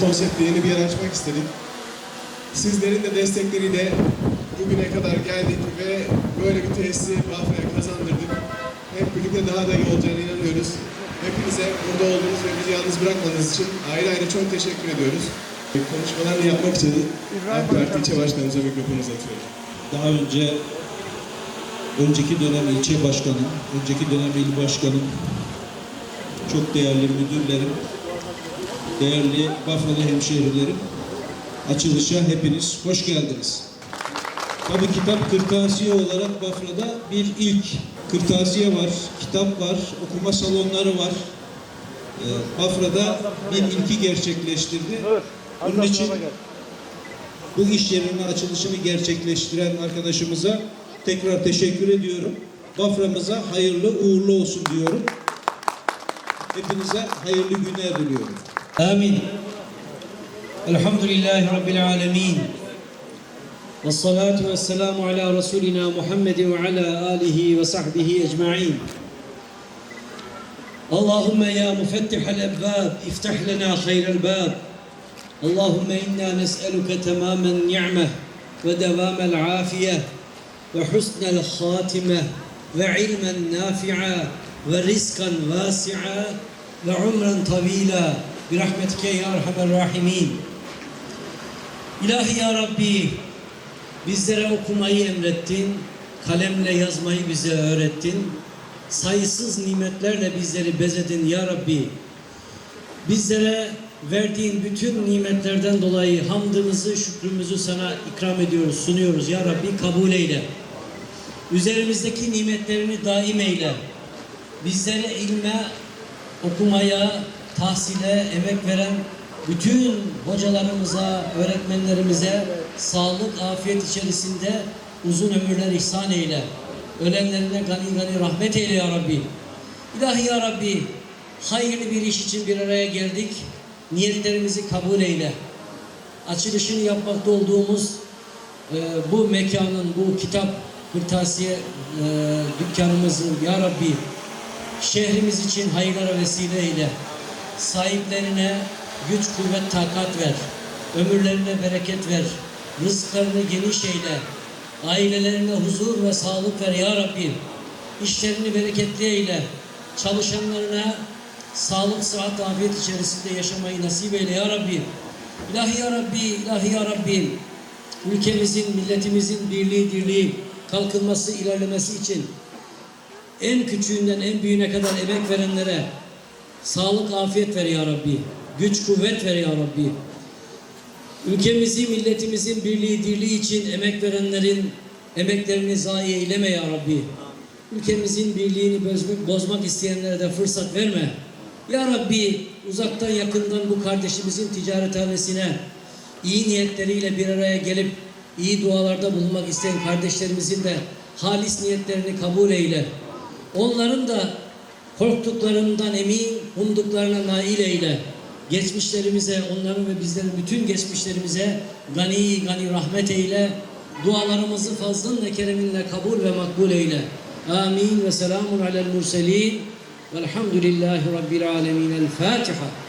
konseptle yeni bir yer açmak istedik. Sizlerin de destekleriyle bugüne kadar geldik ve böyle bir tesisi Bafra'ya kazandırdık. Hep birlikte daha da iyi olacağına inanıyoruz. Hepinize burada olduğunuz ve bizi yalnız bırakmadığınız için ayrı ayrı çok teşekkür ediyoruz. Konuşmalarını yapmak için AK Parti ilçe başkanımıza mikrofonu uzatıyorum. Daha önce önceki dönem ilçe başkanım, önceki dönem il başkanım, çok değerli müdürlerim, değerli Bafralı hemşehrilerim, açılışa hepiniz hoş geldiniz. Tabii kitap kırtasiye olarak Bafra'da bir ilk. Kırtasiye var, kitap var, okuma salonları var. Ee, Bafra'da bir ilki gerçekleştirdi. Bunun için bu iş yerinin açılışını gerçekleştiren arkadaşımıza tekrar teşekkür ediyorum. Bafra'mıza hayırlı uğurlu olsun diyorum. Hepinize hayırlı günler diliyorum. آمين. الحمد لله رب العالمين. والصلاة والسلام على رسولنا محمد وعلى آله وصحبه أجمعين. اللهم يا مفتح الأبواب افتح لنا خير الباب. اللهم إنا نسألك تمام النعمة ودوام العافية وحسن الخاتمة وعلما نافعا ورزقا واسعا وعمرا طويلا. Bir rahmetike ya erhamer rahimin. İlahi ya Rabbi bizlere okumayı emrettin. Kalemle yazmayı bize öğrettin. Sayısız nimetlerle bizleri bezedin ya Rabbi. Bizlere verdiğin bütün nimetlerden dolayı hamdımızı, şükrümüzü sana ikram ediyoruz, sunuyoruz. Ya Rabbi kabul eyle. Üzerimizdeki nimetlerini daim eyle. Bizlere ilme, okumaya, tahsile emek veren bütün hocalarımıza, öğretmenlerimize sağlık, afiyet içerisinde uzun ömürler ihsan eyle. Ölenlerine gani gani rahmet eyle ya Rabbi. İlahi ya Rabbi, hayırlı bir iş için bir araya geldik. Niyetlerimizi kabul eyle. Açılışını yapmakta olduğumuz e, bu mekanın, bu kitap kırtasiye e, dükkanımızın ya Rabbi şehrimiz için hayırlara vesile eyle. Sahiplerine güç, kuvvet, takat ver. Ömürlerine bereket ver. Rızıklarını geniş eyle. Ailelerine huzur ve sağlık ver ya Rabbi. İşlerini bereketli eyle. Çalışanlarına sağlık, sıhhat, afiyet içerisinde yaşamayı nasip eyle ya Rabbi. İlahi ya Rabbi, ilahi ya Rabbi. Ülkemizin, milletimizin birliği, dirliği, kalkınması, ilerlemesi için en küçüğünden en büyüğüne kadar emek verenlere sağlık, afiyet ver ya Rabbi. Güç, kuvvet ver ya Rabbi. Ülkemizi, milletimizin birliği, dirliği için emek verenlerin emeklerini zayi eyleme ya Rabbi. Ülkemizin birliğini bozmak, bozmak isteyenlere de fırsat verme. Ya Rabbi uzaktan yakından bu kardeşimizin ticarethanesine iyi niyetleriyle bir araya gelip iyi dualarda bulunmak isteyen kardeşlerimizin de halis niyetlerini kabul eyle. Onların da korktuklarından emin, umduklarına nail eyle. Geçmişlerimize, onların ve bizlerin bütün geçmişlerimize gani gani rahmet eyle. Dualarımızı fazlınla kereminle kabul ve makbul eyle. Amin ve selamun alel murselin. Velhamdülillahi Rabbil alemin. El Fatiha.